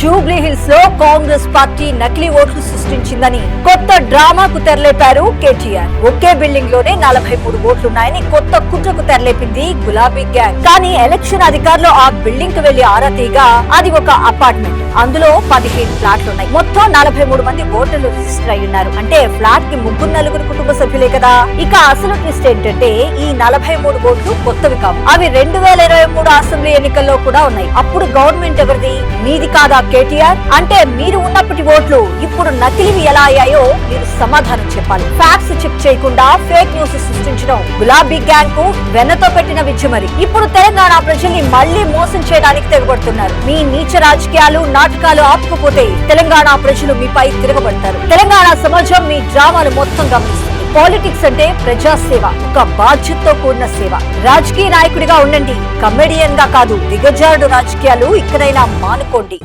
Jubilee హిల్స్లో Congress party నకిలీ ఓట్లు సృష్టించిందని కొత్త డ్రామాకు తెరలేపారు కేటీఆర్. ఒకే బిల్డింగ్లోనే నలభై మూడు ఓట్లున్నాయని కొత్త కుట్రకు తెరలేపింది గులాబీ గ్యాంగ్. కానీ ఎలక్షన్ అధికారులు ఆ బిల్డింగ్కు వెళ్ళి ఆరా తీగా అది ఒక అపార్ట్మెంట్. అందులో పదిహేను ఫ్లాట్లు ఉన్నాయి మొత్తం నలభై మూడు మంది ఓటర్లు రిజిస్టర్ అయి ఉన్నారు. అంటే ఫ్లాట్కి ముగ్గురు నలుగురు కుటుంబ సభ్యులే కదా. ఇక అసలు ట్విస్ట్ ఏంటంటే ఈ నలభై మూడు ఓట్లు కొత్తవి కావు. అవి రెండు వేల ఇరవై మూడు అసెంబ్లీ ఎన్నికల్లో కూడా ఉన్నాయి. అప్పుడు గవర్నమెంట్ ఎవరిది? మీది కాదా కేటీఆర్? అంటే మీరు ఉన్నప్పటి ఓట్లు ఇప్పుడు నకిలివి ఎలా అయ్యాయో మీరు సమాధానం చెప్పాలి. ఫ్యాక్ట్స్ చెక్ చేయకుండా ఫేక్ న్యూస్ సృష్టించడం గులాబీ గ్యాంగ్కు వెన్నతో పెట్టిన విద్య మరి. ఇప్పుడు తెలంగాణ ప్రజల్ని మళ్ళీ మోసం చేయడానికి తెగబడుతున్నారు. మీ నీచ రాజకీయాలు నాటకాలు ఆపుకుపోతే తెలంగాణ ప్రజలు మీపై తిరగబడతారు. తెలంగాణ సమాజం మీ డ్రామాలు మొత్తం గమనిస్తారు. పాలిటిక్స్ అంటే ప్రజాసేవ ఒక బాధ్యతతో కూడిన సేవ. రాజకీయ నాయకుడిగా ఉండండి. కమెడియన్గా కాదు దిగజారుడు రాజకీయాలు ఇక్కడైనా మానుకోండి.